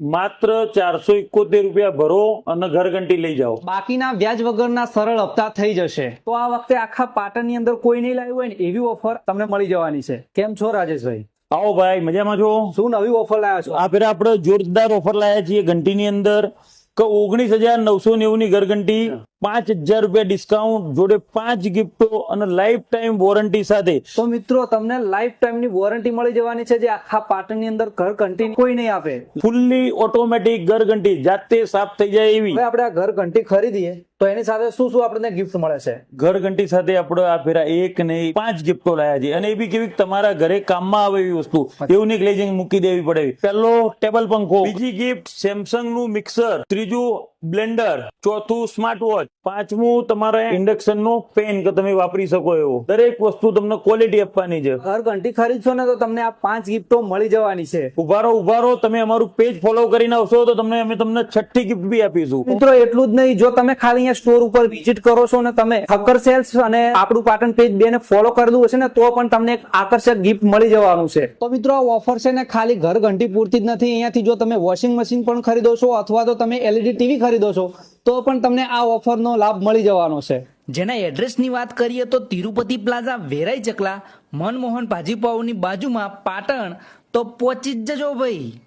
માત્ર ચારસો એકોતેર રૂપિયા ભરો અને ઘરઘંટી લઈ જાઓ. બાકીના વ્યાજ વગરના સરળ હપ્તા થઈ જશે. તો આ વખતે આખા પાટણની અંદર કોઈ નહીં લાવ્યું હોય ને એવી ઓફર તમને મળી જવાની છે. કેમ છો રાજેશભાઈ? આવો ભાઈ મજામાં છો? શું નવી ઓફર લાવ્યા છો? આ ફેર આપણે જોરદાર ઓફર લાયા છીએ. ઘંટીની અંદર કે ઓગણીસ હજાર નવસો નેવું ની ઘરઘંટી પાંચ હજાર રૂપિયા ડિસ્કાઉન્ટ જોડે પાંચ ગિફ્ટો અને લાઈફ ટાઈમ વોરંટી સાથે. તો મિત્રો તમને લાઈફ ટાઈમની વોરંટી મળી જવાની છે જે આખા પાટણની અંદર ઘર ઘંટી કોઈ નહીં આપે. ફૂલ્લી ઓટોમેટિક ઘરઘંટી જાતે સાફ થઈ જાય એવી. આપણે આ ઘર ઘંટી ખરીદીએ તો એની સાથે શું શું આપણને ગિફ્ટ મળે છે? ઘરઘંટી સાથે આપણે આ ફેરા એક ને પાંચ ગિફ્ટો લાયા છે. અને એ બી કેવી તમારા ઘરે કામમાં આવે એવી વસ્તુ. એવું નહીં લઈ જઈને મૂકી દેવી પડે. પહેલો ટેબલ પંખો. બીજી ગિફ્ટ સેમસંગનું મિક્સર ત્રીજું બ્લેન્ડર ચોથું સ્માર્ટ વોચ પાંચમું તમારા ઇન્ડક્શન નો પેન કે તમે વાપરી શકો એવો. દરેક વસ્તુ તમને ક્વોલિટી આપવાની છે. ઘર ઘંટી ખરીદશો ને તો તમને આ પાંચ ગિફ્ટો મળી જવાની છે. ઉભારો ઉભારો તમે અમારું પેજ ફોલો કરીને આવશો તો તમને અમે તમને છઠ્ઠી ગિફ્ટ બી આપીશું. મિત્રો એટલું જ નહીં જો તમે ખાલી અહીંયા સ્ટોર ઉપર વિઝિટ કરો છો ને તમે હકર સેલ્સ અને આપણું પાટણ પેજ બે ને ફોલો કરેલું હશે ને તો પણ તમને એક આકર્ષક ગિફ્ટ મળી જવાનું છે. તો મિત્રો આ ઓફર છે ને ખાલી ઘર ઘંટી પૂરતી જ નથી. અહીંયાથી જો તમે વોશિંગ મશીન પણ ખરીદો છો અથવા તો તમે એલઈડી ટીવી ખરીદો છો તો પણ તમને આ ઓફરનો લાભ મળી જવાનો છે. જેના એડ્રેસની વાત કરીએ તો તિરુપતિ પ્લાઝા વેરાઈ ચકલા, મનમોહન ભાજીપાઉની બાજુમાં પાટણ. તો પહોંચી જ જજો ભાઈ.